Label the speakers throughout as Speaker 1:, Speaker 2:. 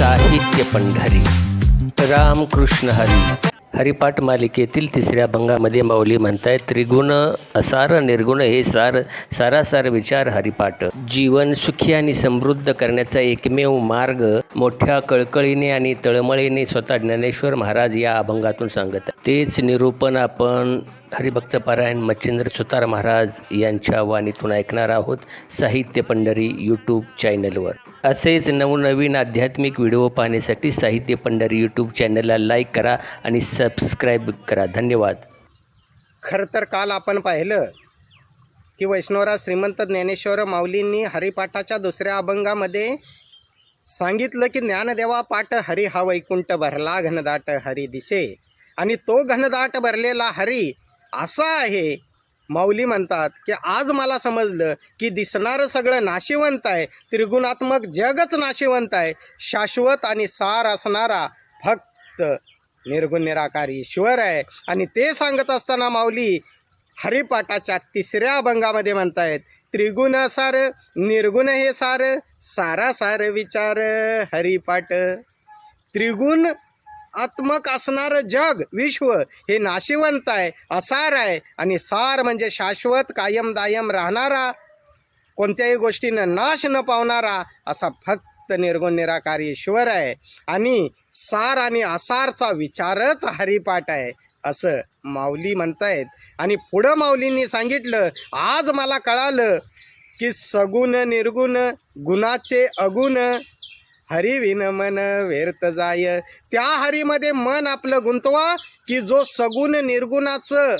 Speaker 1: साहित्य पंढरी रामकृष्ण हरी. हरिपाठ मालिकेतील तिसऱ्या भंगामध्ये माऊली म्हणताय त्रिगुण असार निर्गुण हे सार सारासार विचार हरिपाठ. जीवन सुखी आणि समृद्ध करण्याचा एकमेव मार्ग मोठ्या कळकळीने आणि तळमळीने स्वतः ज्ञानेश्वर महाराज या अभंगातून सांगत आहेत. तेच निरूपण आपण हरिभक्त पारायण मच्छिंद्र सुतार महाराज यांच्या वाणीतून ऐकणार आहोत साहित्य पंढरी यूट्यूब चॅनलवर असेच नवनवीन आध्यात्मिक व्हिडिओ पाहण्यासाठी साहित्य पंढरी यूट्यूब चॅनलला लाईक करा आणि सबस्क्राईब करा. धन्यवाद.
Speaker 2: खरं तर काल आपण पाहिलं की वैष्णवराज श्रीमंत ज्ञानेश्वर माऊलींनी हरिपाठाच्या दुसऱ्या अभंगामध्ये सांगितलं की ज्ञानदेवा पाठ हरी हा वैकुंठ भरला घनदाट हरी दिसे आणि तो घनदाट भरलेला हरी असा आहे. माऊली म्हणतात की आज मला समजलं की दिसणारं सगळं नाशिवंत आहे. त्रिगुणात्मक जगच नाशिवंत आहे. शाश्वत आणि सार असणारा फक्त निर्गुण निराकार ईश्वर आहे. आणि ते सांगत असताना माऊली हरिपाठाच्या तिसऱ्या अभंगामध्ये म्हणतायत त्रिगुण सार निर्गुण हे सार सारा सार विचार हरिपाठ. त्रिगुण आत्मक असणारं जग विश्व हे नाशिवंत आहे असार आहे आणि सार म्हणजे शाश्वत कायम दायम राहणारा कोणत्याही गोष्टीनं नाश न पावणारा असा फक्त निर्गुण निराकार ईश्वर आहे. आणि सार आणि असारचा विचारच हरिपाठ आहे असं माऊली म्हणतायत. आणि पुढं माऊलींनी सांगितलं आज मला कळालं की सगुण निर्गुण गुणाचे अगुण हरी विन मन व्यर्थ जाय. त्या हरीमध्ये मन आपलं गुंतवा की जो सगुण निर्गुणाचं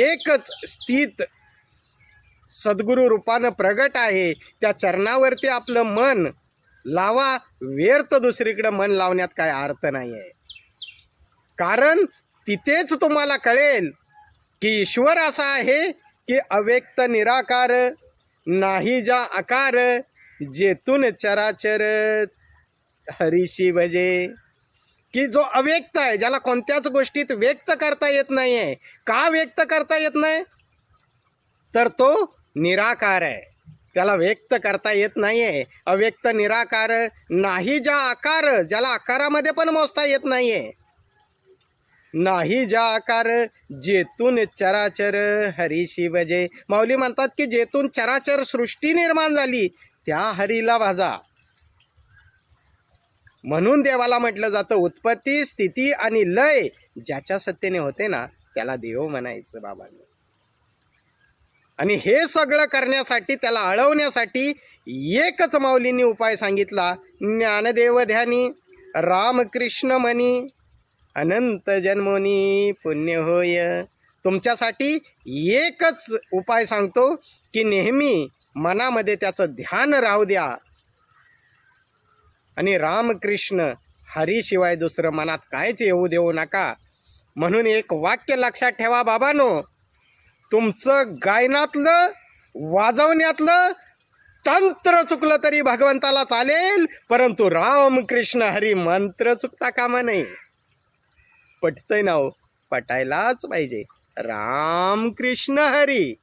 Speaker 2: एकच स्थित सद्गुरू रूपानं प्रगट आहे. त्या चरणावरती आपलं मन लावा. व्यर्थ दुसरीकडं मन लावण्यात काय अर्थ नाही आहे कारण तिथेच तुम्हाला कळेल की ईश्वर असा आहे की अव्यक्त निराकार नाही जा आकार जेतून चराचर हरीशी भजे. की जो अव्यक्त आहे ज्याला कोणत्याच गोष्टीत व्यक्त करता येत नाही आहे का व्यक्त करता येत नाही? तर तो निराकार आहे. त्याला व्यक्त करता येत नाही आहे अव्यक्त निराकार नाही ज्या आकार ज्याला आकारामध्ये पण मोजता येत नाही आहे नाही ज्या आकार जेतून चराचर हरीशी बजे माऊली म्हणतात की जेतून चराचर सृष्टी निर्माण झाली त्या हरीला भाजा म्हणून देवाला म्हटलं जातं उत्पत्ती स्थिती आणि लय ज्याच्या सत्तेने होते ना त्याला देव म्हणायचं बाबांनी. आणि हे सगळं करण्यासाठी त्याला अळवण्यासाठी एकच माऊलींनी उपाय सांगितला. ज्ञानदेव ध्यानी रामकृष्ण म्हणी अनंत जन्मोनी पुण्य होय. तुमच्यासाठी एकच उपाय सांगतो की नेहमी मनामध्ये त्याचं ध्यान राहू द्या. आणि रामकृष्ण हरीशिवाय दुसरं मनात कायच येऊ देऊ नका. म्हणून एक वाक्य लक्षात ठेवा बाबानो. तुमचं गायनातलं वाजवण्यातलं तंत्र चुकलं तरी भगवंताला चालेल परंतु रामकृष्ण हरी मंत्र चुकता कामा नाही पटतंय ना हो? पटायलाच पाहिजे. रामकृष्ण हरी.